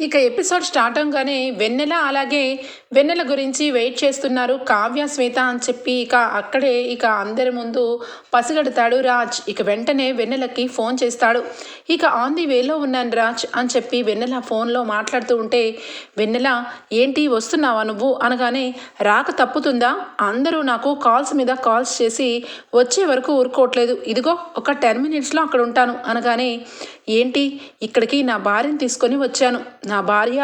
ఇక episode start అవగానే వెన్నెల అలాగే వెన్నెల గురించి వెయిట్ చేస్తున్నారు కావ్య శ్వేత అని చెప్పి ఇక అక్కడే ఇక అందరి ముందు పసిగడతాడు రాజ్. ఇక వెంటనే వెన్నెలకి ఫోన్ చేస్తాడు. ఇక ఆన్ ది వేలో ఉన్నాను రాజ్ అని చెప్పి వెన్నెల ఫోన్లో మాట్లాడుతూ ఉంటే వెన్నెల ఏంటి వస్తున్నావా నువ్వు? అనగానే రాక తప్పుతుందా? అందరూ నాకు కాల్స్ మీద కాల్స్ చేసి వచ్చే వరకు ఊరుకోవట్లేదు. ఇదిగో ఒక టెన్ మినిట్స్లో అక్కడ ఉంటాను. అనగానే ఏంటి? ఇక్కడికి నా భార్యను తీసుకొని వచ్చాను. నా భార్య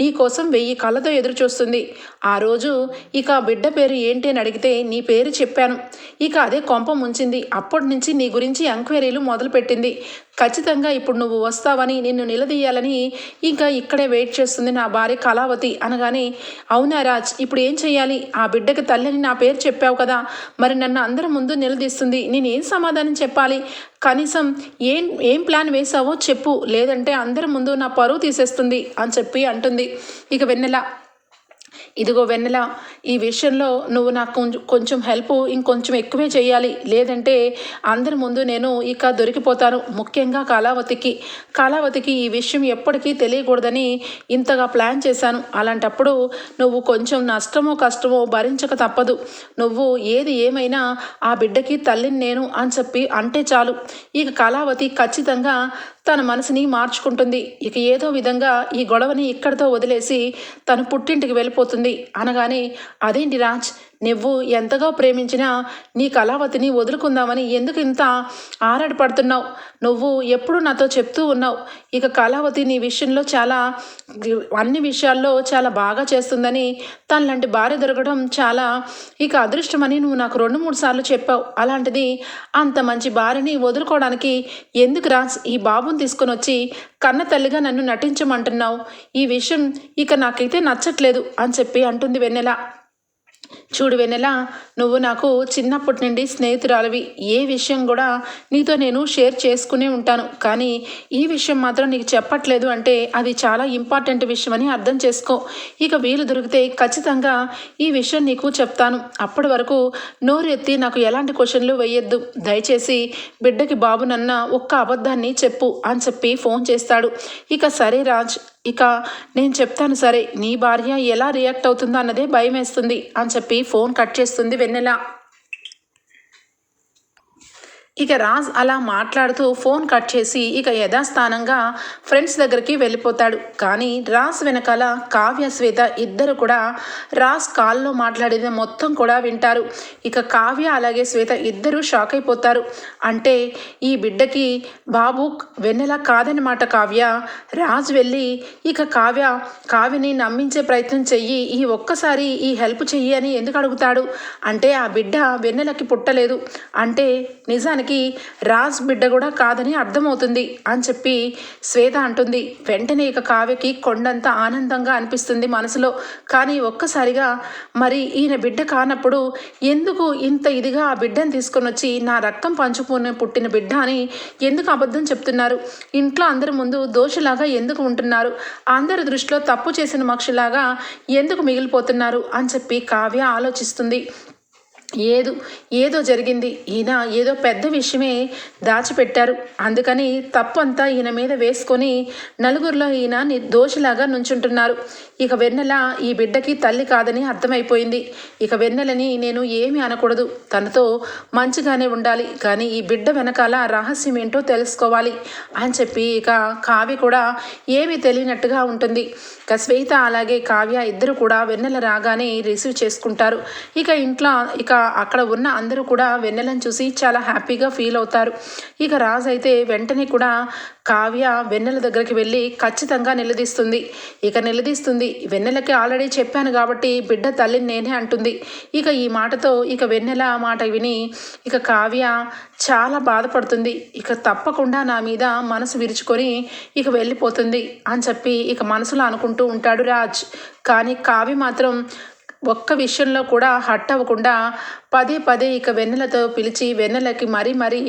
నీ కోసం వెయ్యి కళ్ళతో ఎదురుచూస్తుంది. ఆ రోజు ఇక బిడ్డ పేరు ఏంటి అని అడిగితే నీ పేరు చెప్పాను. ఇక అదే కొంప ముంచింది. అప్పటి నుంచి నీ గురించి ఎంక్వైరీలు మొదలుపెట్టింది. ఖచ్చితంగా ఇప్పుడు నువ్వు వస్తావని నిన్ను నిలదీయాలని ఇంకా ఇక్కడే వెయిట్ చేస్తుంది నా భార్య కళావతి అనగానే అవునా రాజ్ ఇప్పుడు ఏం చేయాలి ఆ బిడ్డకి తల్లిని నా పేరు చెప్పావు కదా. మరి నన్ను అందరి ముందు నిలదీస్తుంది. నేను ఏం సమాధానం చెప్పాలి? కనీసం ఏం ఏం ప్లాన్ వేసావో చెప్పు. లేదంటే అందరి ముందు నా పరువు తీసేస్తుంది అని చెప్పి అంటుంది. ఇక వెన్నెల ఇదిగో వెన్నెల ఈ విషయంలో నువ్వు నాకు కొంచెం కొంచెం హెల్ప్ ఇంకొంచెం ఎక్కువే చేయాలి లేదంటే అందరి ముందు నేను ఇక దొరికిపోతాను. ముఖ్యంగా కళావతికి. కళావతికి ఈ విషయం ఎప్పటికీ తెలియకూడదని ఇంతగా ప్లాన్ చేశాను. అలాంటప్పుడు నువ్వు కొంచెం నష్టమో కష్టమో భరించక తప్పదు. నువ్వు ఏది ఏమైనా ఆ బిడ్డకి తల్లిని నేను అని చెప్పి అంటే చాలు. ఇక కళావతి ఖచ్చితంగా తన మనసుని మార్చుకుంటుంది. ఇక ఏదో విధంగా ఈ గొడవని ఇక్కడితో వదిలేసి తను పుట్టింటికి వెళ్ళిపోతుంది. అనగానే అదేంటి రాజ్ నువ్వు ఎంతగా ప్రేమించినా నీ కళావతిని వదులుకుందామని ఎందుకు ఇంత ఆరాటపడుతున్నావు నువ్వు ఎప్పుడు నాతో చెప్తూ ఉన్నావు. ఇక కళావతి నీ విషయంలో చాలా అన్ని విషయాల్లో చాలా బాగా చేస్తుందని తనలాంటి భార్య దొరకడం చాలా ఇక అదృష్టమని నువ్వు నాకు రెండు మూడు సార్లు చెప్పావు. అలాంటిది అంత మంచి భార్యని వదులుకోవడానికి ఎందుకు రాజ్ ఈ బాబుని తీసుకొని వచ్చి కన్న తల్లిగా నన్ను నటించమంటున్నావు. ఈ విషయం ఇక నాకైతే నచ్చట్లేదు అని చెప్పి అంటుంది వెన్నెల. చూడు వెన్నెల నువ్వు నాకు చిన్నప్పటి నుండి స్నేహితురాలివి. ఏ విషయం కూడా నీతో నేను షేర్ చేసుకునే ఉంటాను. కానీ ఈ విషయం మాత్రం నీకు చెప్పట్లేదు అంటే అది చాలా ఇంపార్టెంట్ విషయం అని అర్థం చేసుకో. ఇక వీలు దొరికితే ఖచ్చితంగా ఈ విషయం నీకు చెప్తాను. అప్పటి వరకు నోరు ఎత్తి నాకు ఎలాంటి క్వశ్చన్లు వేయొద్దు. దయచేసి బిడ్డకి బాబునన్న ఒక్క అబద్ధాన్ని చెప్పు అని చెప్పి ఫోన్ చేస్తాడు. ఇక సరే రాజ్ ఇక నేను చెప్తాను సరే నీ భార్య ఎలా రియాక్ట్ అవుతుందో అన్నదే భయం వేస్తుంది అని చెప్పి ఫోన్ కట్ చేస్తుంది వెన్నెల. ఇక రాజ్ అలా మాట్లాడుతూ ఫోన్ కట్ చేసి ఇక యథాస్థానంగా ఫ్రెండ్స్ దగ్గరికి వెళ్ళిపోతాడు. కానీ రాజ్ వెనకాల కావ్య శ్వేత ఇద్దరు కూడా రాజ్ కాల్లో మాట్లాడేది మొత్తం కూడా వింటారు. ఇక కావ్య అలాగే శ్వేత ఇద్దరూ షాక్ అయిపోతారు. అంటే ఈ బిడ్డకి బాబు వెన్నెల కాదనమాట కావ్య. రాజ్ వెళ్ళి ఇక కావ్య కావ్యని నమ్మించే ప్రయత్నం చెయ్యి ఈ ఒక్కసారి ఈ హెల్ప్ చెయ్యి అని ఎందుకు అడుగుతాడు? అంటే ఆ బిడ్డ వెన్నెలకి పుట్టలేదు. అంటే నిజానికి రాజ్ బిడ్డ కూడా కాదని అర్థమవుతుంది అని చెప్పి శ్వేత అంటుంది. వెంటనే ఇక కావ్యకి కొండంత ఆనందంగా అనిపిస్తుంది మనసులో. కానీ ఒక్కసారిగా మరి ఈయన బిడ్డ కానప్పుడు ఎందుకు ఇంత ఇదిగా ఆ బిడ్డను తీసుకొని వచ్చి నా రక్తం పంచుకుని పుట్టిన బిడ్డ అని ఎందుకు అబద్ధం చెప్తున్నారు? ఇంట్లో అందరి ముందు దోషులాగా ఎందుకు ఉంటున్నారు? అందరి దృష్టిలో తప్పు చేసిన మక్షులాగా ఎందుకు మిగిలిపోతున్నారు? అని చెప్పి కావ్య ఆలోచిస్తుంది. ఏదో ఏదో జరిగింది. ఈయన ఏదో పెద్ద విషయమే దాచిపెట్టారు. అందుకని తప్పు అంతా ఈయన మీద వేసుకొని నలుగురిలో ఈయన దోషిలాగా నుంచుంటున్నారు. ఇక వెన్నెల ఈ బిడ్డకి తల్లి కాదని అర్థమైపోయింది. ఇక వెన్నెలని నేను ఏమీ అనకూడదు. తనతో మంచిగానే ఉండాలి. కానీ ఈ బిడ్డ వెనకాల రహస్యం ఏంటో తెలుసుకోవాలి అని చెప్పి ఇక కావ్య కూడా ఏమీ తెలియనట్టుగా ఉంటుంది. ఇక శ్వేత అలాగే కావ్య ఇద్దరు కూడా వెన్నెల రాగానే రిసీవ్ చేసుకుంటారు. ఇక ఇంట్లో ఇక అక్కడ ఉన్న అందరూ కూడా వెన్నెలను చూసి చాలా హ్యాపీగా ఫీల్ అవుతారు. ఇక రాజు అయితే వెంటనే కూడా కావ్య వెన్నెల దగ్గరికి వెళ్ళి ఖచ్చితంగా నిలదీస్తుంది. ఇక నిలదీస్తుంది. వెన్నెలకి ఆల్రెడీ చెప్పాను కాబట్టి బిడ్డ తల్లిని నేనే అంటుంది. ఇక ఈ మాటతో ఇక వెన్నెల మాట విని ఇక కావ్య చాలా బాధపడుతుంది. ఇక తప్పకుండా నా మీద మనసు విరుచుకొని ఇక వెళ్ళిపోతుంది అని చెప్పి ఇక మనసులో అనుకుంటూ ఉంటాడు రాజ్. కానీ కావ్య మాత్రం ఒక్క విషయంలో కూడా హట్ అవ్వకుండా పదే పదే ఇక వెన్నెలతో పిలిచి వెన్నెలకి మరీ మరీ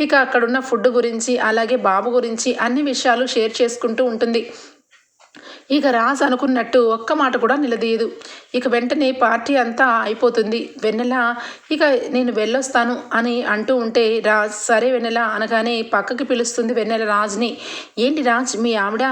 ఇక అక్కడున్న ఫుడ్ గురించి అలాగే బాబు గురించి అన్ని విషయాలు షేర్ చేసుకుంటూ ఉంటుంది. ఇక రాజ్ అనుకున్నట్టు ఒక్క మాట కూడా నిలదీయదు. ఇక వెంటనే పార్టీ అంతా అయిపోతుంది. వెన్నెల ఇక నేను వెళ్ళొస్తాను అని అంటూ ఉంటే రాజ్ సరే వెన్నెల అనగానే పక్కకి పిలుస్తుంది వెన్నెల రాజ్ని. ఏంటి రాజ్ మీ ఆవిడ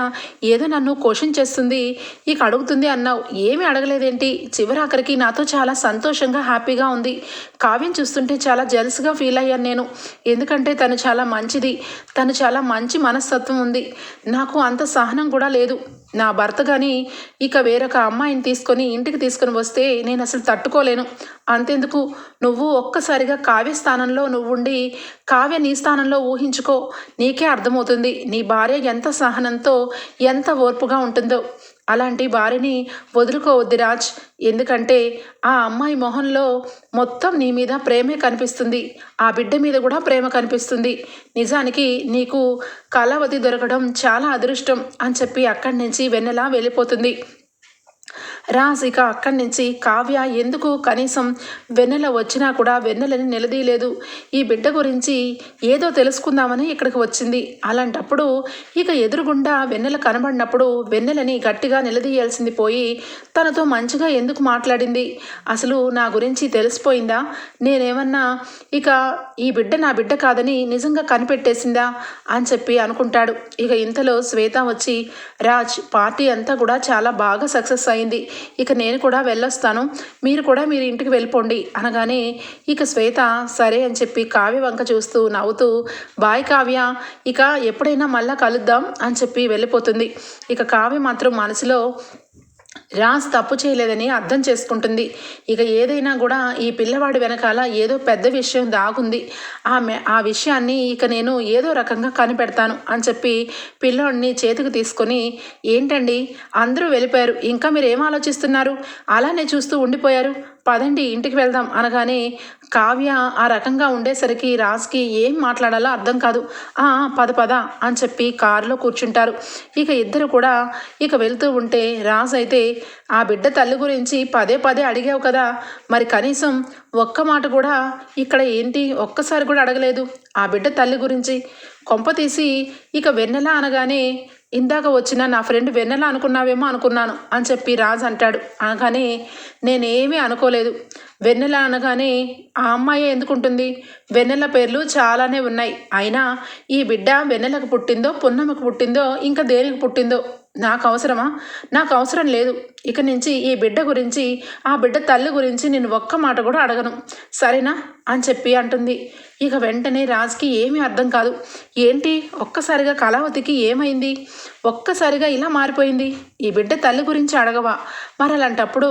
ఏదో నన్ను క్వశ్చన్ చేస్తుంది. ఇక అడుగుతుంది అన్నావు ఏమీ అడగలేదేంటి? చివరాఖరికి నాతో చాలా సంతోషంగా హ్యాపీగా ఉంది. కావ్యం చూస్తుంటే చాలా జెల్స్గా ఫీల్ అయ్యాను నేను. ఎందుకంటే తను చాలా మంచిది. తను చాలా మంచి మనస్తత్వం ఉంది. నాకు అంత సహనం కూడా లేదు. నా భర్త కానీ ఇక వేరొక అమ్మాయిని తీసుకొని ఇంటికి తీసుకొని వస్తే నేను అసలు తట్టుకోలేను. అంతెందుకు? నువ్వు ఒక్కసారిగా కావ్య స్థానంలో నువ్వుండి కావ్య నీ స్థానంలో ఊహించుకో. నీకే అర్థమవుతుంది. నీ భార్య ఎంత సహనంతో ఎంత ఓర్పుగా ఉంటుందో. అలాంటి భార్యని వదులుకోవద్దు రాజ్. ఎందుకంటే ఆ అమ్మాయి మొహంలో మొత్తం నీ మీద ప్రేమే కనిపిస్తుంది. ఆ బిడ్డ మీద కూడా ప్రేమ కనిపిస్తుంది. నిజానికి నీకు కళావతి దొరకడం చాలా అదృష్టం అని చెప్పి అక్కడి నుంచి వెన్నెలా వెళ్ళిపోతుంది. రాజ్ ఇక అక్కడి నుంచి కావ్య ఎందుకు కనీసం వెన్నెల వచ్చినా కూడా వెన్నెలని నిలదీయలేదు. ఈ బిడ్డ గురించి ఏదో తెలుసుకుందామని ఇక్కడికి వచ్చింది. అలాంటప్పుడు ఇక ఎదురుగుండా వెన్నెల కనబడినప్పుడు వెన్నెలని గట్టిగా నిలదీయాల్సింది పోయి తనతో మంచిగా ఎందుకు మాట్లాడింది? అసలు నా గురించి తెలిసిపోయిందా? నేనేమన్నా ఇక ఈ బిడ్డ నా బిడ్డ కాదని నిజంగా కనిపెట్టేసిందా అని చెప్పి అనుకుంటాడు. ఇక ఇంతలో శ్వేత వచ్చి రాజ్ పార్టీ అంతా కూడా చాలా బాగా సక్సెస్ అయింది. ఇక నేను కూడా వెళ్ళొస్తాను. మీరు కూడా మీరు ఇంటికి వెళ్ళిపోండి అనగానే ఇక శ్వేత సరే అని చెప్పి కావ్య వంక చూస్తూ నవ్వుతూ బాయ్ కావ్య ఇక ఎప్పుడైనా మళ్ళా కలుద్దాం అని చెప్పి వెళ్ళిపోతుంది. ఇక కావ్య మాత్రం మనసులో రాజ్ తప్పు చేయలేదని అర్థం చేసుకుంటుంది. ఇక ఏదైనా కూడా ఈ పిల్లవాడి వెనకాల ఏదో పెద్ద విషయం దాగుంది. ఆమె ఆ విషయాన్ని ఇక నేను ఏదో రకంగా కనిపెడతాను అని చెప్పి పిల్లోడిని చేతికి తీసుకొని ఏంటండి? అందరూ వెళ్ళిపోయారు. ఇంకా మీరు ఏం ఆలోచిస్తున్నారు? అలానే చూస్తూ ఉండిపోయారు. పదండి ఇంటికి వెళ్దాం అనగానే కావ్య ఆ రకంగా ఉండేసరికి రాజ్కి ఏం మాట్లాడాలో అర్థం కాదు. "ఆ, పద పద అని చెప్పి కారులో కూర్చుంటారు. ఇక ఇద్దరు కూడా ఇక వెళ్తూ ఉంటే రాజ్ అయితే ఆ బిడ్డ తల్లి గురించి పదే పదే అడిగావు కదా. మరి కనీసం ఒక్క మాట కూడా ఇక్కడ ఏంటి? ఒక్కసారి కూడా అడగలేదు. ఆ బిడ్డ తల్లి గురించి కొంప తీసి ఇక వెన్నెల అనగానే ఇందాక వచ్చిన నా ఫ్రెండ్ వెన్నెల అనుకున్నావేమో అనుకున్నాను అని చెప్పి రాజ్ అంటాడు. అనగానే నేనేమీ అనుకోలేదు. వెన్నెల అనగానే ఆ అమ్మాయి ఎందుకుంటుంది? వెన్నెల పేర్లు చాలానే ఉన్నాయి. అయినా ఈ బిడ్డ వెన్నెలకు పుట్టిందో పున్నమ్మకు పుట్టిందో ఇంకా దేనికి పుట్టిందో నాకు అవసరమా? నాకు అవసరం లేదు. ఇక నుంచి ఈ బిడ్డ గురించి ఆ బిడ్డ తల్లి గురించి నేను ఒక్క మాట కూడా అడగను. సరేనా? అని చెప్పి అంటుంది. ఇక వెంటనే రాజ్కి ఏమీ అర్థం కాదు. ఏంటి? ఒక్కసారిగా కళావతికి ఏమైంది? ఒక్కసారిగా ఇలా మారిపోయింది. ఈ బిడ్డ తల్లి గురించి అడగవా? మరి అలాంటప్పుడు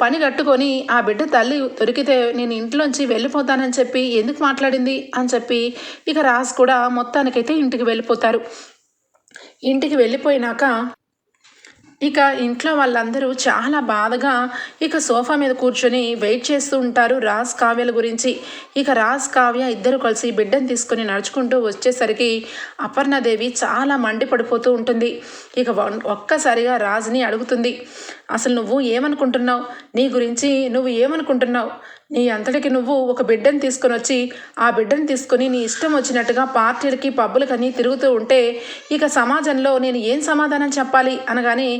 పని కట్టుకొని ఆ బిడ్డ తల్లి దొరికితే నేను ఇంట్లోంచి వెళ్ళిపోతానని చెప్పి ఎందుకు మాట్లాడింది? అని చెప్పి ఇక రాజ్ కూడా మొత్తానికైతే ఇంటికి వెళ్ళిపోతారు. ఇంటికి వెళ్ళిపోయినాక ఇక ఇంట్లో వాళ్ళందరూ చాలా బాధగా ఇక సోఫా మీద కూర్చొని వెయిట్ చేస్తూ ఉంటారు రాజ్ కావ్యల గురించి. ఇక రాజ్ కావ్య ఇద్దరు కలిసి బిడ్డను తీసుకొని నడుచుకుంటూ వచ్చేసరికి అపర్ణదేవి చాలా మండిపడిపోతూ ఉంటుంది. ఇక ఒక్కసారిగా రాజ్ని అడుగుతుంది. అసలు నువ్వు ఏమనుకుంటున్నావు? నీ గురించి నువ్వు ఏమనుకుంటున్నావు? నీ అంతటికి నువ్వు ఒక బిడ్డను తీసుకొని వచ్చి ఆ బిడ్డను తీసుకొని నీ ఇష్టం వచ్చినట్టుగా పార్టీలకి పబ్బులకని తిరుగుతూ ఉంటే ఇక సమాజంలో నేను ఏం సమాధానం చెప్పాలి అనగానే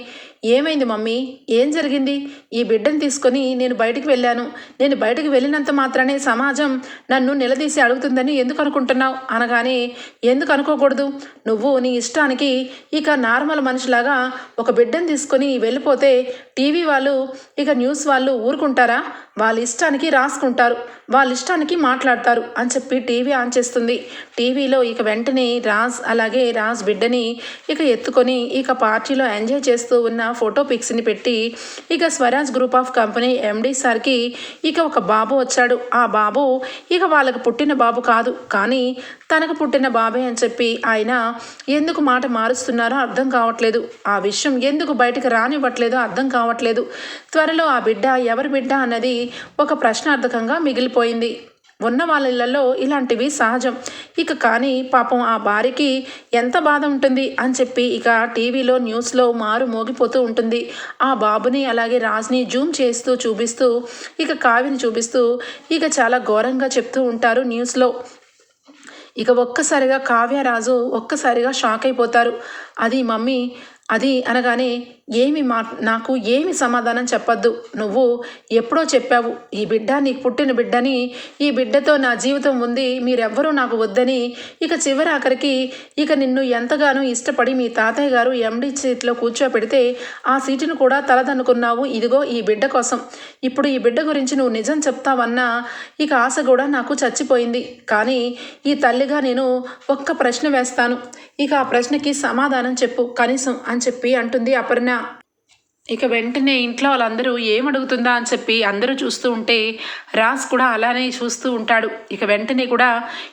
ఏమైంది మమ్మీ? ఏం జరిగింది? ఈ బిడ్డను తీసుకొని నేను బయటికి వెళ్ళాను. నేను బయటికి వెళ్ళినంత మాత్రమే సమాజం నన్ను నిలదీసి అడుగుతుందని ఎందుకు అనుకుంటున్నావు? అనగానే ఎందుకు అనుకోకూడదు? నువ్వు నీ ఇష్టానికి ఇక నార్మల్ మనిషిలాగా ఒక బిడ్డను తీసుకొని వెళ్ళిపోతే టీవీ వాళ్ళు ఇక న్యూస్ వాళ్ళు ఊరుకుంటారా? వాళ్ళ ఇష్టానికి రాసుకుంటారు వాళ్ళ ఇష్టానికి మాట్లాడతారు అని చెప్పి టీవీ ఆన్ చేస్తుంది. టీవీలో ఇక వెంటనే రాజ్ అలాగే రాజ్ బిడ్డని ఇక ఎత్తుకొని ఇక పార్టీలో ఎంజాయ్ చేస్తూ ఉన్న ఫోటో పిక్స్ని పెట్టి ఇక Swaraj group of company MD సార్కి ఇక ఒక బాబు వచ్చాడు. ఆ బాబు ఇక వాళ్ళకు పుట్టిన బాబు కాదు కానీ తనకు పుట్టిన బాబే అని చెప్పి ఆయన ఎందుకు మాట మారుస్తున్నారో అర్థం కావట్లేదు. ఆ విషయం ఎందుకు బయటకు రానివ్వట్లేదో అర్థం కావట్లేదు. త్వరలో ఆ బిడ్డ ఎవరి బిడ్డ అన్నది ఒక ప్రశ్నార్థకంగా మిగిలిపోయింది. ఉన్న వాళ్ళ ఇళ్ళలో ఇలాంటివి సహజం. ఇక కానీ పాపం ఆ భార్యకి ఎంత బాధ ఉంటుంది అని చెప్పి ఇక టీవీలో న్యూస్లో మారు మోగిపోతూ ఉంటుంది. ఆ బాబుని అలాగే రాజ్ని జూమ్ చేస్తూ చూపిస్తూ ఇక కావిని చూపిస్తూ ఇక చాలా ఘోరంగా చెప్తూ ఉంటారు న్యూస్లో. ఇక ఒక్కసారిగా కావ్యరాజు ఒక్కసారిగా షాక్ అయిపోతారు. అది మమ్మీ అది అనగానే ఏమి మా నాకు ఏమి సమాధానం చెప్పొద్దు. నువ్వు ఎప్పుడో చెప్పావు ఈ బిడ్డ నీకు పుట్టిన బిడ్డని ఈ బిడ్డతో నా జీవితం ఉంది మీరెవ్వరూ నాకు వద్దని. ఇక చివరి ఆఖరికి ఇక నిన్ను ఎంతగానో ఇష్టపడి మీ తాతయ్య గారు ఎండి సీట్లో కూర్చోపెడితే ఆ సీటును కూడా తలదన్నుకున్నావు. ఇదిగో ఈ బిడ్డ కోసం. ఇప్పుడు ఈ బిడ్డ గురించి నువ్వు నిజం చెప్తావన్నా ఇక ఆశ కూడా నాకు చచ్చిపోయింది. కానీ ఈ తల్లిగా నేను ఒక్క ప్రశ్న వేస్తాను. ఇక ఆ ప్రశ్నకి సమాధానం చెప్పు కనీసం అని చెప్పి అంటుంది అపర్ణ. ఇక వెంటనే ఇంట్లో వాళ్ళందరూ ఏమడుగుతుందా అని చెప్పి అందరూ చూస్తూ ఉంటే రాజ్ కూడా అలానే చూస్తూ ఉంటాడు. ఇక వెంటనే కూడా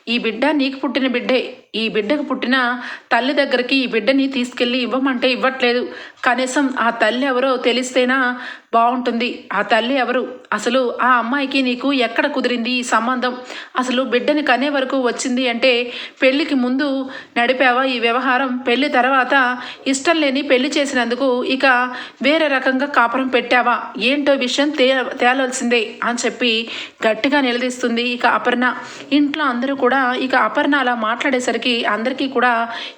ఈ బిడ్డ నీకు పుట్టిన బిడ్డే ఈ బిడ్డకు పుట్టిన తల్లి దగ్గరికి ఈ బిడ్డని తీసుకెళ్ళి ఇవ్వమంటే ఇవ్వట్లేదు. కనీసం ఆ తల్లి ఎవరో తెలిస్తేనా బాగుంటుంది. ఆ తల్లి ఎవరు? అసలు ఆ అమ్మాయికి నీకు ఎక్కడ కుదిరింది ఈ సంబంధం? అసలు బిడ్డని కనే వరకు వచ్చింది అంటే పెళ్ళికి ముందు నడిపావా ఈ వ్యవహారం? పెళ్ళి తర్వాత ఇష్టం లేని పెళ్ళి చేసినందుకు ఇక వేరే రకంగా కాపురం పెట్టావా? ఏంటో విషయం తే తేలాల్సిందే అని చెప్పి గట్టిగా నిలదీస్తుంది ఇక అపర్ణ. ఇంట్లో అందరూ కూడా ఇక అపర్ణ అలా మాట్లాడేసరికి అందరికీ కూడా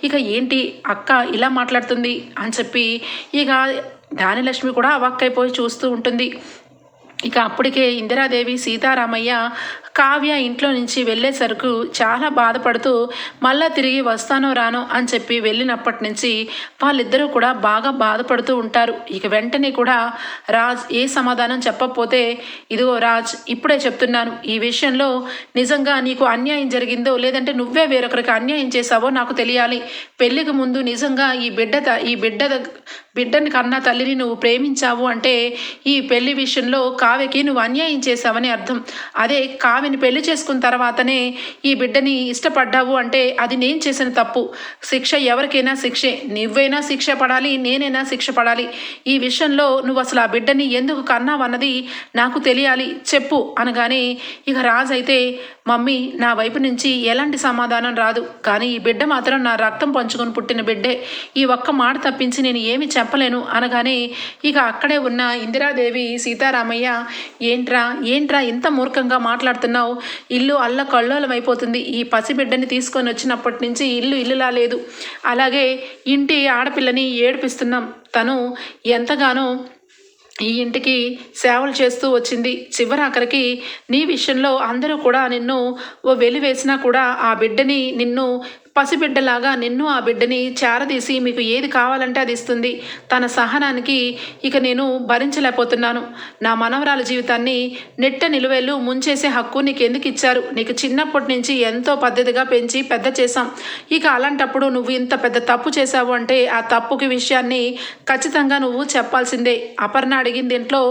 ఇక ఏంటి అక్క ఇలా మాట్లాడుతుంది అని చెప్పి ఇక దానిలక్ష్మి కూడా అవాక్కైపోయి చూస్తూ ఉంటుంది. ఇక అప్పటికే ఇందిరాదేవి సీతారామయ్య కావ్య ఇంట్లో నుంచి వెళ్ళేసరికి చాలా బాధపడుతూ మళ్ళా తిరిగి వస్తానో రానో అని చెప్పి వెళ్ళినప్పటి నుంచి వాళ్ళిద్దరూ కూడా బాగా బాధపడుతూ ఉంటారు. ఇక వెంటనే కూడా రాజ్ ఏ సమాధానం చెప్పకపోతే ఇదిగో రాజ్ ఇప్పుడే చెప్తున్నాను ఈ విషయంలో నిజంగా నీకు అన్యాయం జరిగిందో లేదంటే నువ్వే వేరొకరికి అన్యాయం చేశావో నాకు తెలియాలి. పెళ్ళికి ముందు నిజంగా ఈ బిడ్డ ఈ బిడ్డ బిడ్డని కన్నా తల్లిని నువ్వు ప్రేమించావు అంటే ఈ పెళ్ళి విషయంలో కావ్యకి నువ్వు అన్యాయం చేశావని అర్థం. అదే కావ్యని పెళ్ళి చేసుకున్న తర్వాతనే ఈ బిడ్డని ఇష్టపడ్డావు అంటే అది నేను చేసిన తప్పు. శిక్ష ఎవరికైనా శిక్షే. నువ్వైనా శిక్ష పడాలి నేనైనా శిక్ష పడాలి. ఈ విషయంలో నువ్వు అసలు ఆ బిడ్డని ఎందుకు కన్నావన్నది నాకు తెలియాలి. చెప్పు అనగానే ఇక రాజు అయితే మమ్మీ నా వైపు నుంచి ఎలాంటి సమాధానం రాదు. కానీ ఈ బిడ్డ మాత్రం నా రక్తం పంచుకొని పుట్టిన బిడ్డే. ఈ ఒక్క మాట తప్పించి నేను ఏమి చెప్ప చెప్పలేను అనగానే ఇక అక్కడే ఉన్న ఇందిరాదేవి సీతారామయ్య ఏంట్రా ఏంట్రా ఇంత మూర్ఖంగా మాట్లాడుతున్నావు? ఇల్లు అల్ల కల్లోలం అయిపోతుంది ఈ పసిబిడ్డని తీసుకొని వచ్చినప్పటి నుంచి ఇల్లు ఇల్లులా లేదు. అలాగే ఇంటి ఆడపిల్లని ఏడిపిస్తున్నాం. తను ఎంతగానో ఈ ఇంటికి సేవలు చేస్తూ వచ్చింది. చివరాఖరికి నీ విషయంలో అందరూ కూడా నిన్ను ఓ వెలివేసినా కూడా ఆ బిడ్డని నిన్ను పసిబిడ్డలాగా నిన్ను ఆ బిడ్డని చేరదీసి మీకు ఏది కావాలంటే అది ఇస్తుంది. తన సహనానికి ఇక నేను భరించలేకపోతున్నాను. నా మనవరాల జీవితాన్ని నెట్ట నిలువేళ్ళు ముంచేసే హక్కు నీకు ఎందుకు ఇచ్చారు? నీకు చిన్నప్పటి నుంచి ఎంతో పద్ధతిగా పెంచి పెద్ద చేశాం. ఇక అలాంటప్పుడు నువ్వు ఇంత పెద్ద తప్పు చేశావు అంటే ఆ తప్పుకి విషయాన్ని ఖచ్చితంగా నువ్వు చెప్పాల్సిందే. అపర్ణ అడిగిన దీంట్లో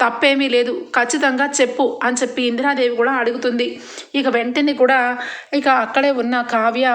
తప్పేమీ లేదు ఖచ్చితంగా చెప్పు అని చెప్పి ఇందిరాదేవి కూడా అడుగుతుంది. ఇక వెంటనే కూడా ఇక అక్కడే ఉన్న కావ్య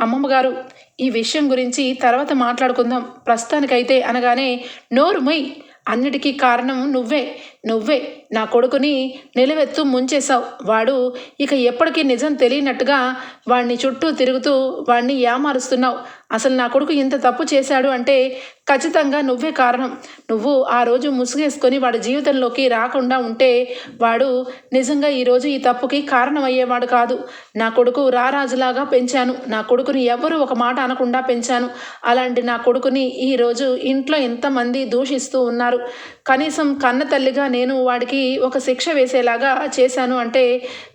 అమ్మమ్మ గారు ఈ విషయం గురించి తర్వాత మాట్లాడుకుందాం. ప్రస్తుతానికైతే అనగానే నోరుమై అన్నిటికీ కారణం నువ్వే. నువ్వే నా కొడుకుని నిలవెత్తు ముంచేశావు. వాడు ఇక ఎప్పటికీ నిజం తెలియనట్టుగా వాడిని చుట్టూ తిరుగుతూ వాడిని ఏమారుస్తున్నావు. అసలు నా కొడుకు ఇంత తప్పు చేశాడు అంటే ఖచ్చితంగా నువ్వే కారణం. నువ్వు ఆ రోజు ముసుగేసుకొని వాడి జీవితంలోకి రాకుండా ఉంటే వాడు నిజంగా ఈరోజు ఈ తప్పుకి కారణమయ్యేవాడు కాదు. నా కొడుకు రారాజులాగా పెంచాను. నా కొడుకుని ఎవరు ఒక మాట అనకుండా పెంచాను. అలాంటి నా కొడుకుని ఈరోజు ఇంట్లో ఎంతమంది దూషిస్తూ ఉన్నారు. కనీసం కన్న తల్లిగా నేను వాడికి ఒక శిక్ష వేసేలాగా చేశాను అంటే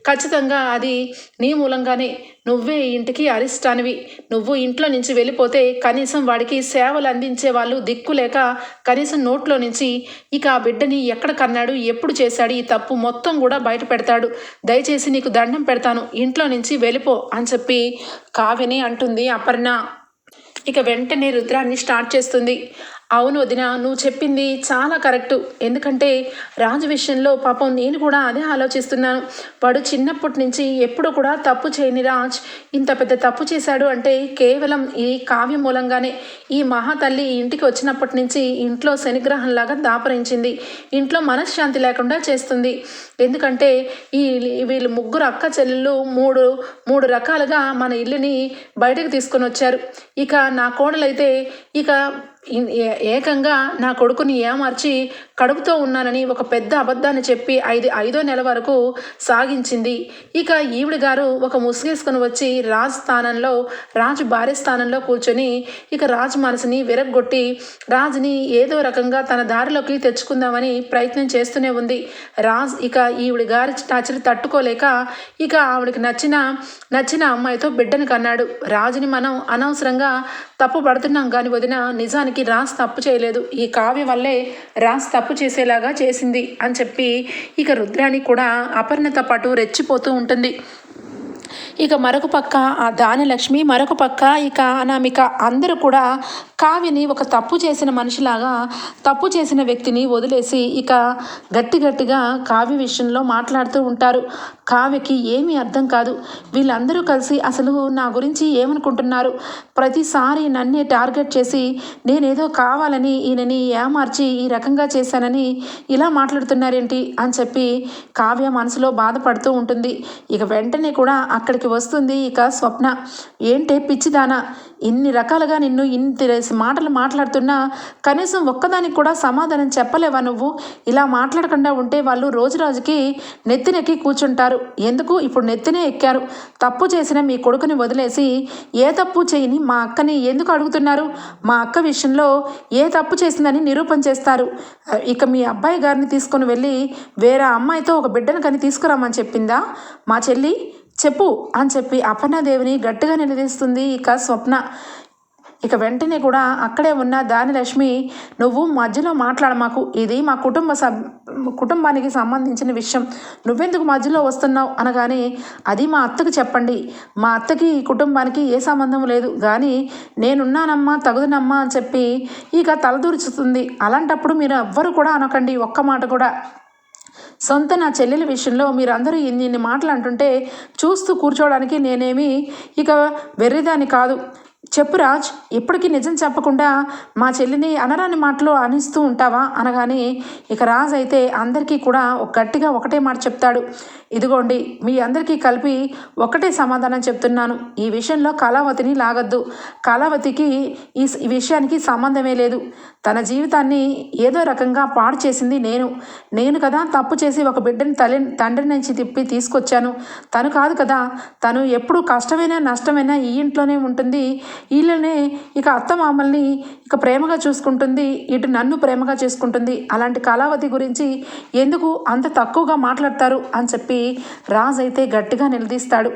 ఖచ్చితంగా అది నీ మూలంగానే. నువ్వే ఇంటికి అరిష్టానివి. నువ్వు ఇంట్లో నుంచి వెళ్ళిపోతే కనీసం వాడికి సేవలు అందించే వాళ్ళు దిక్కు లేక కనీసం నోట్లో నుంచి ఇక ఆ బిడ్డని ఎక్కడ కన్నాడు ఎప్పుడు చేశాడు ఈ తప్పు మొత్తం కూడా బయట పెడతాడు. దయచేసి నీకు దండం పెడతాను. ఇంట్లో నుంచి వెళ్ళిపో అని చెప్పి కావ్యని అంటుంది అపర్ణ. ఇక వెంటనే రుద్రాన్ని స్టార్ట్ చేస్తుంది. అవును వదిన నువ్వు చెప్పింది చాలా కరెక్టు. ఎందుకంటే రాజు విషయంలో పాపం నేను కూడా అదే ఆలోచిస్తున్నాను. వాడు చిన్నప్పటి నుంచి ఎప్పుడు కూడా తప్పు చేయని రాజ్ ఇంత పెద్ద తప్పు చేశాడు అంటే కేవలం ఈ కావ్యం మూలంగానే. ఈ మహాతల్లి ఇంటికి వచ్చినప్పటి నుంచి ఇంట్లో శనిగ్రహంలాగా దాపరించింది. ఇంట్లో మనశ్శాంతి లేకుండా చేస్తుంది. ఎందుకంటే ఈ వీళ్ళు ముగ్గురు అక్క చెల్లెళ్ళు మూడు మూడు రకాలుగా మన ఇల్లుని బయటకు తీసుకొని వచ్చారు. ఇక నా కోడలైతే ఇక ఏకంగా నా కొడుకుని ఏమార్చి కడుపుతో ఉన్నానని ఒక పెద్ద అబద్ధాన్ని చెప్పి ఐదు ఐదో నెల వరకు సాగించింది. ఇక ఈవిడ గారు ఒక ముసుగేసుకుని వచ్చి రాజ్ స్థానంలో రాజు భార్య స్థానంలో కూర్చొని ఇక రాజు మనసుని విరగ్గొట్టి రాజుని ఏదో రకంగా తన దారిలోకి తెచ్చుకుందామని ప్రయత్నం చేస్తూనే ఉంది. రాజ్ ఇక ఈవిడ గారి టాచర్ తట్టుకోలేక ఇక ఆవిడకి నచ్చిన నచ్చిన అమ్మాయితో బిడ్డను కన్నాడు. రాజుని మనం అనవసరంగా తప్పు పడుతున్నాం కానీ వదిన నిజానికి రాజ్ తప్పు చేయలేదు. ఈ కావ్య వల్లే రాజ్ తప్పు చేసేలాగా చేసింది అని చెప్పి ఇక రుద్రాణి కూడా అపర్ణతో పాటు రెచ్చిపోతూ ఉంటుంది. ఇక మరొక పక్క ఆ దానిలక్ష్మి మరొక పక్క ఇక అనామిక అందరూ కూడా కావ్యని ఒక తప్పు చేసిన మనిషిలాగా తప్పు చేసిన వ్యక్తిని వదిలేసి ఇక గట్టి గట్టిగా కావ్య విషయంలో మాట్లాడుతూ ఉంటారు. కావ్యకి ఏమీ అర్థం కాదు. వీళ్ళందరూ కలిసి అసలు నా గురించి ఏమనుకుంటున్నారు? ప్రతిసారి నన్నే టార్గెట్ చేసి నేనేదో కావాలని ఈయనని ఏమార్చి ఈ రకంగా చేశానని ఇలా మాట్లాడుతున్నారేంటి? అని చెప్పి కావ్య మనసులో బాధపడుతూ ఉంటుంది. ఇక వెంటనే కూడా అక్కడికి వస్తుంది ఇక స్వప్న. ఏంటే పిచ్చిదానా ఇన్ని రకాలుగా నిన్ను ఇంత మాటలు మాట్లాడుతున్నా కనీసం ఒక్కదానికి కూడా సమాధానం చెప్పలేవా నువ్వు? ఇలా మాట్లాడకుండా ఉంటే వాళ్ళు రోజు రోజుకి నెత్తినెక్కి కూర్చుంటారు. ఎందుకు? ఇప్పుడు నెత్తినే ఎక్కారు. తప్పు చేసిన మీ కొడుకుని వదిలేసి ఏ తప్పు చేయని మా అక్కని ఎందుకు అడుగుతున్నారు? మా అక్క విషయంలో ఏ తప్పు చేసిందని నిరూపణ చేస్తారు. ఇక మీ అబ్బాయి గారిని తీసుకొని వెళ్ళి వేరే అమ్మాయితో ఒక బిడ్డను కానీ తీసుకురామని చెప్పిందా? మా చెల్లి చెప్పు అని చెప్పి అపర్ణదేవిని గట్టిగా నిలదీస్తుంది. ఇక స్వప్న. ఇక వెంటనే కూడా అక్కడే ఉన్న దానిలక్ష్మి నువ్వు మధ్యలో మాట్లాడ మాకు. ఇది మా కుటుంబ సబ్ కుటుంబానికి సంబంధించిన విషయం. నువ్వెందుకు మధ్యలో వస్తున్నావు? అనగానే అది మా అత్తకు చెప్పండి. మా అత్తకి ఈ కుటుంబానికి ఏ సంబంధం లేదు. కానీ నేనున్నానమ్మా తగుదనమ్మా అని చెప్పి ఇక తలదూర్చుతుంది. అలాంటప్పుడు మీరు ఎవ్వరు కూడా అనకండి. ఒక్క మాట కూడా. సొంత నా చెల్లెల విషయంలో మీరందరూ ఇన్ని ఇన్ని మాటలు అంటుంటే చూస్తూ కూర్చోవడానికి నేనేమి ఇక వెర్రిదాన్ని కాదు. చెప్పు రాజ్ ఇప్పటికీ నిజం చెప్పకుండా మా చెల్లిని అనరాని మాటలు అనిస్తూ ఉంటావా? అనగానే ఇక రాజ్ అయితే అందరికీ కూడా ఒక గట్టిగా ఒకటే మాట చెప్తాడు. ఇదిగోండి మీ అందరికీ కలిపి ఒకటే సమాధానం చెప్తున్నాను. ఈ విషయంలో కళావతిని లాగద్దు. కళావతికి ఈ ఈ విషయానికి సంబంధమే లేదు. తన జీవితాన్ని ఏదో రకంగా పాడు చేసింది నేను. నేను కదా తప్పు చేసి ఒక బిడ్డని తల్లి తండ్రి నుంచి తిప్పి తీసుకొచ్చాను. తను కాదు కదా తను ఎప్పుడు కష్టమైనా నష్టమైనా ఈ ఇంట్లోనే ఉంటుంది. వీళ్ళనే ఇక అత్త మామల్ని ఇక ప్రేమగా చూసుకుంటుంది ఇటు నన్ను ప్రేమగా చేసుకుంటుంది. అలాంటి కళావతి గురించి ఎందుకు అంత తక్కువగా మాట్లాడతారు అని చెప్పి రాజ్ అయితే గట్టిగా నిలదీస్తాడు.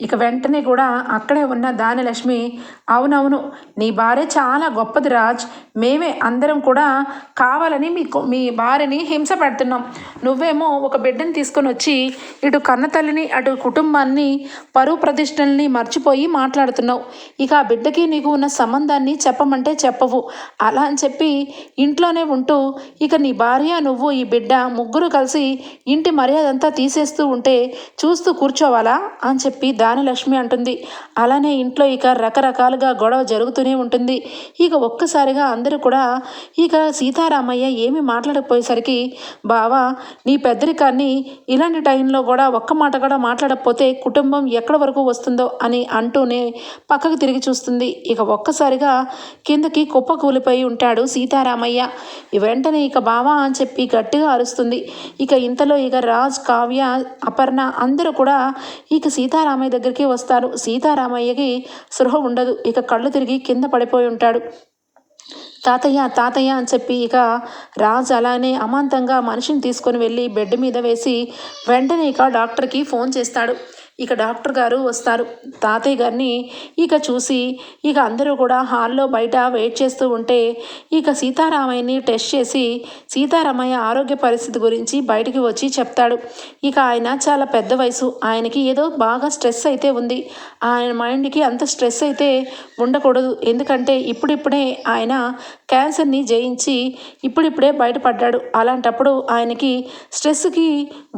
ఇక వెంటనే కూడా అక్కడే ఉన్న దానిలక్ష్మి అవునవును నీ భార్య చాలా గొప్పది రాజ్. మేమే అందరం కూడా కావాలని మీకు మీ భార్యని హింస పెడుతున్నాం. నువ్వేమో ఒక బిడ్డని తీసుకొని వచ్చి ఇటు కన్నతల్లిని అటు కుటుంబాన్ని పరువు ప్రతిష్టల్ని మర్చిపోయి మాట్లాడుతున్నావు. ఇక ఆ బిడ్డకి నీకు ఉన్న సంబంధాన్ని చెప్పమంటే చెప్పవు. అలా అని చెప్పి ఇంట్లోనే ఉంటూ ఇక నీ భార్య నువ్వు ఈ బిడ్డ ముగ్గురు కలిసి ఇంటి మర్యాదంతా తీసేస్తూ ఉంటే చూస్తూ కూర్చోవాలా? అని చెప్పి దానిలక్ష్మి అంటుంది. అలానే ఇంట్లో ఇక రకరకాలుగా గొడవ జరుగుతూనే ఉంటుంది. ఇక ఒక్కసారిగా అందరూ కూడా ఇక సీతారామయ్య ఏమి మాట్లాడకపోయేసరికి బావా నీ పెద్దరికాన్ని ఇలాంటి టైంలో కూడా ఒక్క మాట కూడా మాట్లాడకపోతే కుటుంబం ఎక్కడి వరకు వస్తుందో అని అంటూనే పక్కకు తిరిగి చూస్తుంది. ఇక ఒక్కసారిగా కిందకి కుప్ప కూలిపోయి ఉంటాడు సీతారామయ్య. వెంటనే ఇక బావా అని చెప్పి గట్టిగా అరుస్తుంది. ఇక ఇంతలో ఇక రాజ్ కావ్య అపర్ణ అందరూ కూడా ఇక సీతారామయ్య దగ్గరికి వస్తారు. సీతారామయ్యకి సృహ ఉండదు. ఇక కళ్ళు తిరిగి కింద పడిపోయి ఉంటాడు. తాతయ్య తాతయ్య అని చెప్పి ఇక రాజు అలానే అమాంతంగా మనిషిని తీసుకొని వెళ్ళి బెడ్ మీద వేసి వెంటనే ఇక డాక్టర్కి ఫోన్ చేస్తాడు. ఇక డాక్టర్ గారు వస్తారు. తాతయ్య గారిని ఇక చూసి ఇక అందరూ కూడా హాల్లో బయట వెయిట్ చేస్తూ ఉంటే ఇక సీతారామయ్యని టెస్ట్ చేసి సీతారామయ్య ఆరోగ్య పరిస్థితి గురించి బయటికి వచ్చి చెప్తాడు. ఇక ఆయన చాలా పెద్ద వయసు. ఆయనకి ఏదో బాగా స్ట్రెస్ అయితే ఉంది. ఆయన మైండ్కి అంత స్ట్రెస్ అయితే ఉండకూడదు. ఎందుకంటే ఇప్పుడిప్పుడే ఆయన క్యాన్సర్ని జయించి ఇప్పుడిప్పుడే బయటపడ్డాడు. అలాంటప్పుడు ఆయనకి స్ట్రెస్కి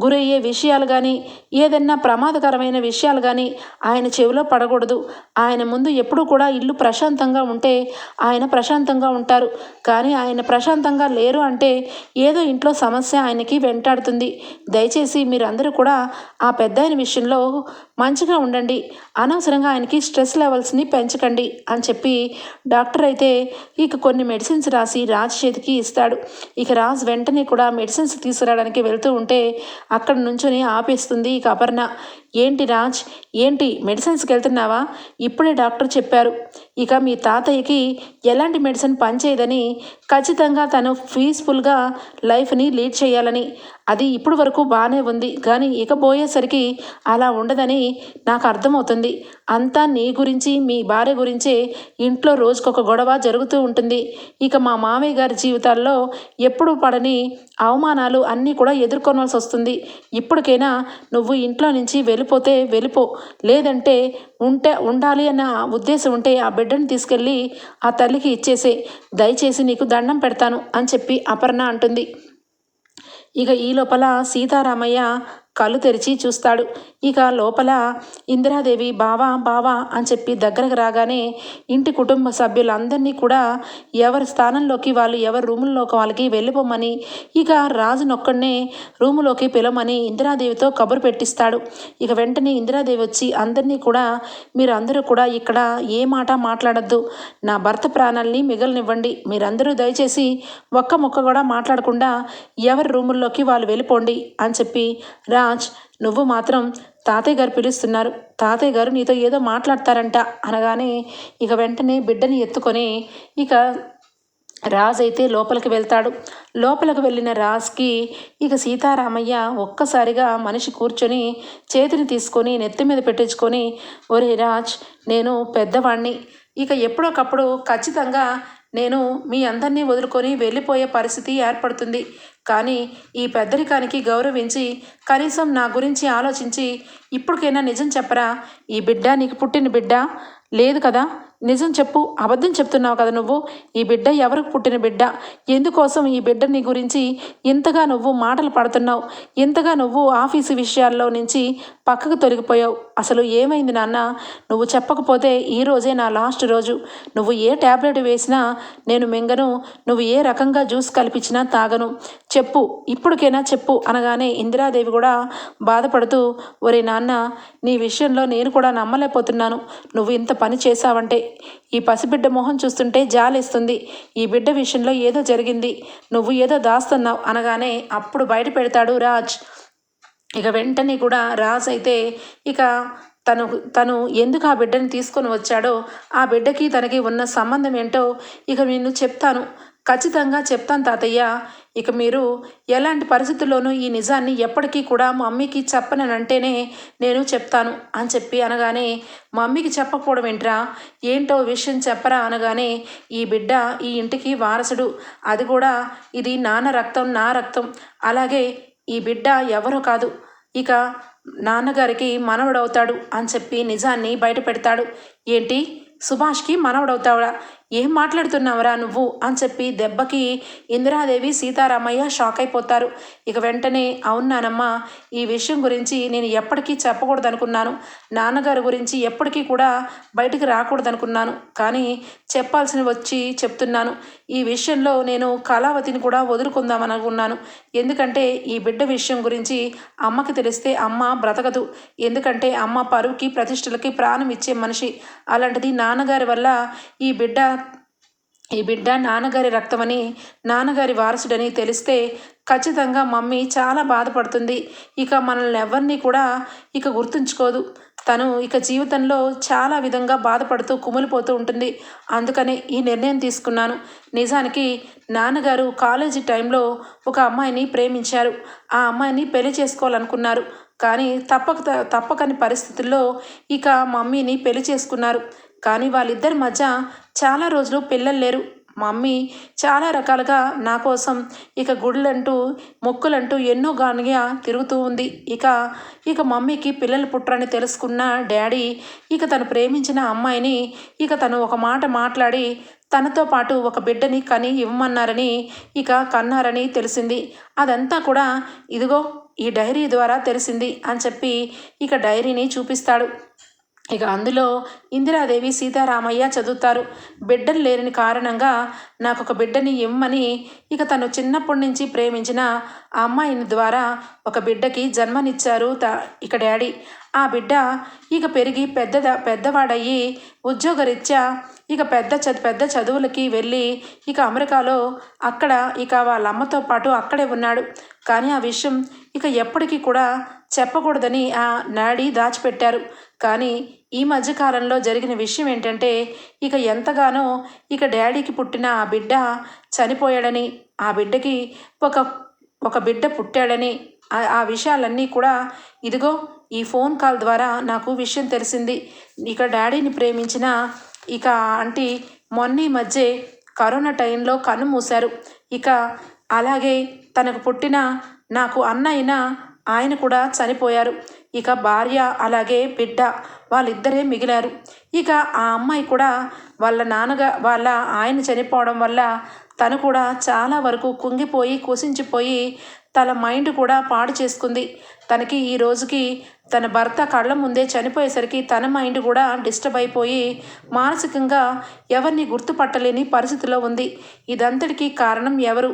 గురయ్యే విషయాలు కానీ ఏదన్నా ప్రమాదకరమైన విషయాలు కానీ ఆయన చెవిలో పడకూడదు. ఆయన ముందు ఎప్పుడూ కూడా ఇల్లు ప్రశాంతంగా ఉంటే ఆయన ప్రశాంతంగా ఉంటారు. కానీ ఆయన ప్రశాంతంగా లేరు అంటే ఏదో ఇంట్లో సమస్య ఆయనకి వెంటాడుతుంది. దయచేసి మీరందరూ కూడా ఆ పెద్ద విషయంలో మంచిగా ఉండండి. అనవసరంగా ఆయనకి స్ట్రెస్ లెవెల్స్ని పెంచకండి అని చెప్పి డాక్టర్ అయితే ఇక కొన్ని మెడిసిన్స్ రాసి రాజ్ చేతికి ఇస్తాడు. ఇక రాజ్ వెంటనే కూడా మెడిసిన్స్ తీసుకురావడానికి వెళ్తూ ఉంటే అక్కడ నుంచొని ఆపేస్తుంది ఇక అపర్ణ. ఏంటి రాజ్? ఏంటి? మెడిసిన్స్కి వెళ్తున్నావా? ఇప్పుడే డాక్టర్ చెప్పారు. ఇక మీ తాతయ్యకి ఎలాంటి మెడిసిన్ పనిచేయదని ఖచ్చితంగా తను పీస్ఫుల్గా లైఫ్ని లీడ్ చేయాలని. అది ఇప్పుడు వరకు బాగానే ఉంది. కానీ ఇక పోయేసరికి అలా ఉండదని నాకు అర్థమవుతుంది. అంతా నీ గురించి మీ భార్య గురించే ఇంట్లో రోజుకొక గొడవ జరుగుతూ ఉంటుంది. ఇక మా మామయ్య గారి జీవితాల్లో ఎప్పుడు పడని అవమానాలు అన్నీ కూడా ఎదుర్కొనాల్సి వస్తుంది. ఇప్పటికైనా నువ్వు ఇంట్లో నుంచి వెళ్ళిపోతే వెళ్ళిపో. లేదంటే ఉంటే ఉండాలి అన్న ఉద్దేశం ఉంటే ఆ బిడ్డ బిడ్డను తీసుకెళ్ళి ఆ తల్లికి ఇచ్చేసే దయచేసి నీకు దండం పెడతాను అని చెప్పి అపర్ణ అంటుంది. ఇక ఈ లోపల సీతారామయ్య కళ్ళు తెరిచి చూస్తాడు. ఇక లోపల ఇందిరాదేవి బావా బావా అని చెప్పి దగ్గరకు రాగానే ఇంటి కుటుంబ సభ్యులందరినీ కూడా ఎవరి స్థానంలోకి వాళ్ళు ఎవరి రూముల్లోకి వాళ్ళకి వెళ్ళిపోమని ఇక రాజునొక్కడనే రూములోకి పిలవమని ఇందిరాదేవితో కబురు పెట్టిస్తాడు. ఇక వెంటనే ఇందిరాదేవి వచ్చి అందరినీ కూడా మీరు అందరూ కూడా ఇక్కడ ఏ మాట మాట్లాడద్దు. నా భర్త ప్రాణాల్ని మిగలనివ్వండి. మీరందరూ దయచేసి ఒక్క ముక్క కూడా మాట్లాడకుండా ఎవరి రూముల్లోకి వాళ్ళు వెళ్ళిపోండి అని చెప్పి రా రాజ్ నువ్వు మాత్రం తాతయ్య గారు పిలుస్తున్నారు. తాతయ్య గారు నీతో ఏదో మాట్లాడతారంట అనగానే ఇక వెంటనే బిడ్డని ఎత్తుకొని ఇక రాజ్ అయితే లోపలికి వెళ్తాడు. లోపలికి వెళ్ళిన రాజ్కి ఇక సీతారామయ్య ఒక్కసారిగా మనిషి కూర్చొని చేతిని తీసుకొని నెత్తి మీద పెట్టించుకొని ఒరే రాజ్ నేను పెద్దవాణ్ణి. ఇక ఎప్పుడొకప్పుడు ఖచ్చితంగా నేను మీ అందరినీ వదులుకొని వెళ్ళిపోయే పరిస్థితి ఏర్పడుతుంది. కానీ ఈ పెద్దరికానికి గౌరవించి కనీసం నా గురించి ఆలోచించి ఇప్పటికైనా నిజం చెప్పరా? ఈ బిడ్డ నీకు పుట్టిన బిడ్డ లేదు కదా? నిజం చెప్పు అబద్ధం చెప్తున్నావు కదా నువ్వు? ఈ బిడ్డ ఎవరికి పుట్టిన బిడ్డ? ఎందుకోసం ఈ బిడ్డ నీ గురించి ఇంతగా నువ్వు మాటలు పడుతున్నావు? ఇంతగా నువ్వు ఆఫీసు విషయాల్లో నుంచి పక్కకు తొలగిపోయావు? అసలు ఏమైంది నాన్న? నువ్వు చెప్పకపోతే ఈ రోజే నా లాస్ట్ రోజు. నువ్వు ఏ ట్యాబ్లెట్ వేసినా నేను మింగను. నువ్వు ఏ రకంగా జ్యూస్ కల్పించినా తాగను. చెప్పు ఇప్పటికైనా చెప్పు అనగానే ఇందిరాదేవి కూడా బాధపడుతూ ఒరే నాన్న నీ విషయంలో నేను కూడా నమ్మలేకపోతున్నాను. నువ్వు ఇంత పని చేశావంటే ఈ పసిబిడ్డ మొహం చూస్తుంటే జాలేస్తుంది. ఈ బిడ్డ విషయంలో ఏదో జరిగింది. నువ్వు ఏదో దాస్తున్నావు అనగానే అప్పుడు బయట పెడతాడు రాజ్. ఇక వెంటనే కూడా రాజ్ అయితే ఇక తను తను ఎందుకు ఆ బిడ్డని తీసుకొని వచ్చాడో ఆ బిడ్డకి తనకి ఉన్న సంబంధం ఏంటో ఇక నేను చెప్తాను. ఖచ్చితంగా చెప్తాను తాతయ్య. ఇక మీరు ఎలాంటి పరిస్థితుల్లోనూ ఈ నిజాన్ని ఎప్పటికీ కూడా మమ్మీకి చెప్పననంటేనే నేను చెప్తాను అని చెప్పి అనగానే మమ్మీకి చెప్పకపోవడం ఏంట్రా? ఏంటో విషయం చెప్పరా అనగానే ఈ బిడ్డ ఈ ఇంటికి వారసుడు. అది కూడా ఇది నాన్న రక్తం నా రక్తం. అలాగే ఈ బిడ్డ ఎవరో కాదు. ఇక నాన్నగారికి మనవడవుతాడు అని చెప్పి నిజాన్ని బయట పెడతాడు ఏంటి? సుభాష్కి మనవడవుతావురా ఏం మాట్లాడుతున్నావురా నువ్వు? అని చెప్పి దెబ్బకి ఇందిరాదేవి సీతారామయ్య షాక్ అయిపోతారు. ఇక వెంటనే అవునానమ్మా ఈ విషయం గురించి నేను ఎప్పటికీ చెప్పకూడదు అనుకున్నాను నాన్నగారి గురించి ఎప్పటికీ కూడా బయటికి రాకూడదు అనుకున్నాను కానీ చెప్పాల్సిన వచ్చి చెప్తున్నాను. ఈ విషయంలో నేను కళావతిని కూడా వదులుకుందామని అనుకున్నాను ఎందుకంటే ఈ బిడ్డ విషయం గురించి అమ్మకి తెలిస్తే అమ్మ బ్రతకదు. ఎందుకంటే అమ్మ పరువుకి ప్రతిష్టలకి ప్రాణం ఇచ్చే మనిషి. అలాంటిది నాన్నగారి వల్ల ఈ బిడ్డ ఈ బిడ్డ నాన్నగారి రక్తమని నాన్నగారి వారసుడని తెలిస్తే ఖచ్చితంగా మమ్మీ చాలా బాధపడుతుంది. ఇక మనల్ని ఎవరిని కూడా ఇక గుర్తుంచుకోదు. తను ఇక జీవితంలో చాలా విధంగా బాధపడుతూ కుమిలిపోతూ ఉంటుంది. అందుకనే ఈ నిర్ణయం తీసుకున్నాను. నిజానికి నాన్నగారు కాలేజీ టైంలో ఒక అమ్మాయిని ప్రేమించారు. ఆ అమ్మాయిని పెళ్ళి చేసుకోవాలనుకున్నారు. కానీ తప్పక తప్పకని పరిస్థితుల్లో ఇక మమ్మీని పెళ్ళి చేసుకున్నారు. కానీ వాళ్ళిద్దరి మధ్య చాలా రోజులు పిల్లలు లేరు. మమ్మీ చాలా రకాలుగా నా కోసం ఇక గుళ్ళంటూ మొక్కులంటూ ఎన్నో గానిగా తిరుగుతూ ఉంది. ఇక ఇక మమ్మీకి పిల్లలు పుట్టరని తెలుసుకున్న డాడీ ఇక తను ప్రేమించిన అమ్మాయిని ఇక తను ఒక మాట మాట్లాడి తనతో పాటు ఒక బిడ్డని కని ఇవ్వమన్నారని ఇక కన్నారని తెలిసింది. అదంతా కూడా ఇదిగో ఈ డైరీ ద్వారా తెలిసింది అని చెప్పి ఇక డైరీని చూపిస్తాడు. ఇక అందులో ఇందిరాదేవి సీతారామయ్య చదువుతారు. బిడ్డలు లేని కారణంగా నాకు ఒక బిడ్డని ఇమ్మని ఇక తను చిన్నప్పటి నుంచి ప్రేమించిన ఆ అమ్మాయిని ద్వారా ఒక బిడ్డకి జన్మనిచ్చారు త ఇక డాడీ. ఆ బిడ్డ ఇక పెరిగి పెద్ద పెద్దవాడయ్యి ఉద్యోగరీత్యా ఇక పెద్ద చదు పెద్ద చదువులకి వెళ్ళి ఇక అమెరికాలో అక్కడ ఇక వాళ్ళ అమ్మతో పాటు అక్కడే ఉన్నాడు. కానీ ఆ విషయం ఇక ఎప్పటికీ కూడా చెప్పకూడదని ఆ నాడి దాచిపెట్టారు. కానీ ఈ మధ్యకాలంలో జరిగిన విషయం ఏంటంటే ఇక ఎంతగానో ఇక డాడీకి పుట్టిన ఆ బిడ్డ చనిపోయాడని ఆ బిడ్డకి ఒక ఒక బిడ్డ పుట్టాడని ఆ విషయాలన్నీ కూడా ఇదిగో ఈ ఫోన్ కాల్ ద్వారా నాకు విషయం తెలిసింది. ఇక డాడీని ప్రేమించిన ఇక ఆంటీ మొన్న మధ్య కరోనా టైంలో కన్ను మూశారు. ఇక అలాగే తనకు పుట్టిన నాకు అన్న అయిన ఆయన కూడా చనిపోయారు. ఇక భార్య అలాగే బిడ్డ వాళ్ళిద్దరే మిగిలారు. ఇక ఆ అమ్మాయి కూడా వాళ్ళ నాన్నగా వాళ్ళ ఆయన చనిపోవడం వల్ల తను కూడా చాలా వరకు కుంగిపోయి కుసించిపోయి తన మైండ్ కూడా పాడు చేసుకుంది. తనకి ఈ రోజుకి తన భర్త కళ్ళ ముందే చనిపోయేసరికి తన మైండ్ కూడా డిస్టర్బ్ అయిపోయి మానసికంగా ఎవరిని గుర్తుపట్టలేని పరిస్థితిలో ఉంది. ఇదంతటికీ కారణం ఎవరు?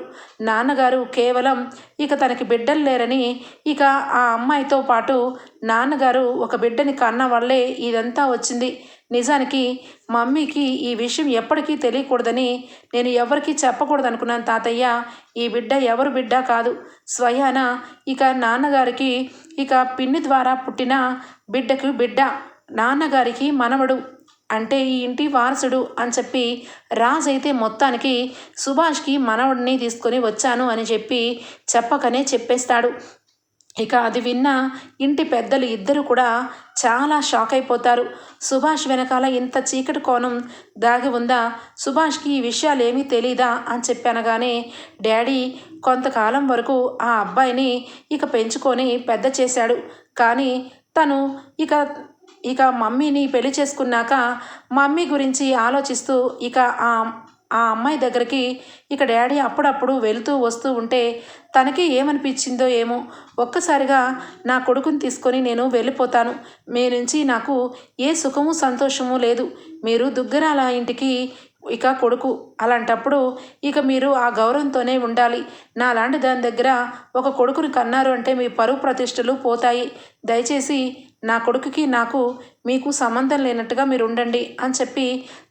నాన్నగారు కేవలం ఇక తనకి బిడ్డలు లేరని ఇక ఆ అమ్మాయితో పాటు నాన్నగారు ఒక బిడ్డని కన్న వల్లే ఇదంతా వచ్చింది. నిజానికి మమ్మీకి ఈ విషయం ఎప్పటికీ తెలియకూడదని నేను ఎవరికీ చెప్పకూడదు అనుకున్నాను తాతయ్య. ఈ బిడ్డ ఎవరు బిడ్డ కాదు. స్వయాన ఇక నాన్నగారికి ఇక పిన్ని ద్వారా పుట్టిన బిడ్డకు బిడ్డ నాన్నగారికి మనవడు అంటే ఈ ఇంటి వారసుడు అని చెప్పి రాజ్ అయితే మొత్తానికి సుభాష్కి మనవడిని తీసుకొని వచ్చాను అని చెప్పి చెప్పకనే చెప్పేస్తాడు. ఇక అది విన్న ఇంటి పెద్దలు ఇద్దరు కూడా చాలా షాక్ అయిపోతారు. సుభాష్ వెనకాల ఇంత చీకటి కోణం దాగి ఉందా? సుభాష్కి ఈ విషయాలు ఏమీ తెలీదా? అని చెప్పనగానే డాడీ కొంతకాలం వరకు ఆ అబ్బాయిని ఇక పెంచుకొని పెద్ద చేశాడు. కానీ తను ఇక ఇక మమ్మీని పెళ్ళి చేసుకున్నాక మమ్మీ గురించి ఆలోచిస్తూ ఇక ఆ ఆ అమ్మాయి దగ్గరికి ఇక డాడీ అప్పుడప్పుడు వెళుతూ వస్తూ ఉంటే తనకి ఏమనిపించిందో ఏమో ఒక్కసారిగా నా కొడుకుని తీసుకొని నేను వెళ్ళిపోతాను. మీ నుంచి నాకు ఏ సుఖము సంతోషము లేదు. మీరు దుగ్గరాల ఇంటికి ఇక కొడుకు. అలాంటప్పుడు ఇక మీరు ఆ గౌరవంతోనే ఉండాలి. నా లాంటి దాని దగ్గర ఒక కొడుకుని కన్నారు అంటే మీ పరువు ప్రతిష్టలు పోతాయి. దయచేసి నా కొడుకుకి నాకు మీకు సంబంధం లేనట్టుగా మీరు ఉండండి అని చెప్పి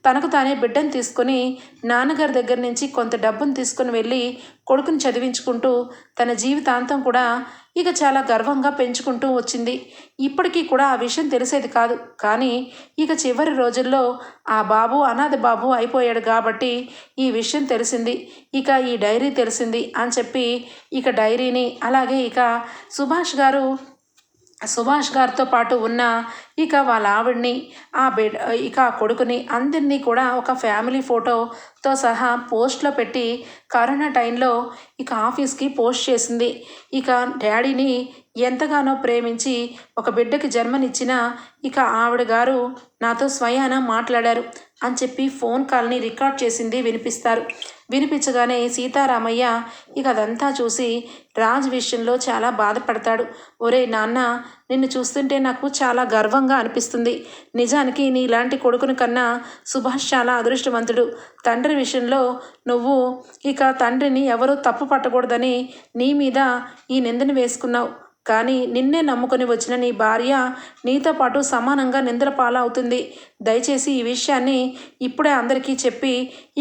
తనకు తానే బిడ్డను తీసుకొని నాన్నగారి దగ్గర నుంచి కొంత డబ్బును తీసుకొని వెళ్ళి కొడుకుని చదివించుకుంటూ తన జీవితాంతం కూడా ఇక చాలా గర్వంగా పెంచుకుంటూ వచ్చింది. ఇప్పటికీ కూడా ఆ విషయం తెలిసేది కాదు. కానీ ఇక చివరి రోజుల్లో ఆ బాబు అనాథ బాబు అయిపోయాడు కాబట్టి ఈ విషయం తెలిసింది. ఇక ఈ డైరీ తెలిసింది అని చెప్పి ఇక డైరీని అలాగే ఇక సుభాష్ గారు సుభాష్ గారితో పాటు ఉన్న ఇక వాళ్ళ ఆవిడ్ని ఆ బిడ్ ఇక ఆ కొడుకుని అందరినీ కూడా ఒక ఫ్యామిలీ ఫోటోతో సహా పోస్ట్లో పెట్టి కరోనా టైంలో ఇక ఆఫీస్కి పోస్ట్ చేసింది. ఇక డాడీని ఎంతగానో ప్రేమించి ఒక బిడ్డకి జన్మనిచ్చిన ఇక ఆవిడ గారు నాతో స్వయాన మాట్లాడారు అని చెప్పి ఫోన్ కాల్ని రికార్డ్ చేసింది వినిపిస్తారు. వినిపించగానే సీతారామయ్య ఇక అదంతా చూసి రాజ్ విషయంలో చాలా బాధపడతాడు. ఒరే నాన్న నిన్ను చూస్తుంటే నాకు చాలా గర్వంగా అనిపిస్తుంది. నిజానికి నీ ఇలాంటి కొడుకుని కన్నా సుభాష్ చాలా అదృష్టవంతుడు. తండ్రి విషయంలో నువ్వు ఇక తండ్రిని ఎవరూ తప్పు పట్టకూడదని నీ మీద ఈ నిందని వేసుకున్నావు. కానీ నిన్నే నమ్ముకొని వచ్చిన నీ భార్య నీతో పాటు సమానంగా నిందల పాలవుతుంది. దయచేసి ఈ విషయాన్ని ఇప్పుడే అందరికీ చెప్పి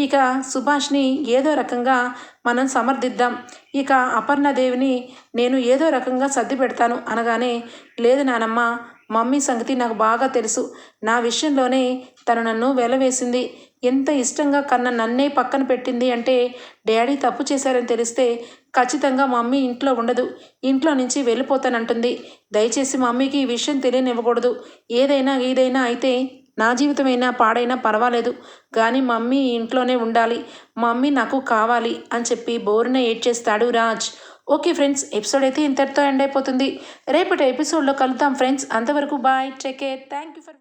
ఇక సుభాష్ని ఏదో రకంగా మనం సమర్థిద్దాం. ఇక అపర్ణదేవిని నేను ఏదో రకంగా సర్ది పెడతాను అనగానే లేదు నానమ్మ మమ్మీ సంగతి నాకు బాగా తెలుసు. నా విషయంలోనే తను నన్ను వెలవేసింది. ఎంత ఇష్టంగా కన్న నన్నే పక్కన పెట్టింది అంటే డాడీ తప్పు చేశారని తెలిస్తే ఖచ్చితంగా మమ్మీ ఇంట్లో ఉండదు. ఇంట్లో నుంచి వెళ్ళిపోతానంటుంది. దయచేసి మమ్మీకి ఈ విషయం తెలియనివ్వకూడదు. ఏదైనా ఏదైనా అయితే నా జీవితమైనా పాడైనా పర్వాలేదు. కానీ మమ్మీ ఇంట్లోనే ఉండాలి. మమ్మీ నాకు కావాలి అని చెప్పి బోరున ఏడ్చేస్తాడు రాజ్. ఓకే ఫ్రెండ్స్ ఎపిసోడ్ అయితే ఇంతటితో ఎండ్ అయిపోతుంది. రేపటి ఎపిసోడ్లో కలుద్దాం ఫ్రెండ్స్. అంతవరకు bye take care. Thank you for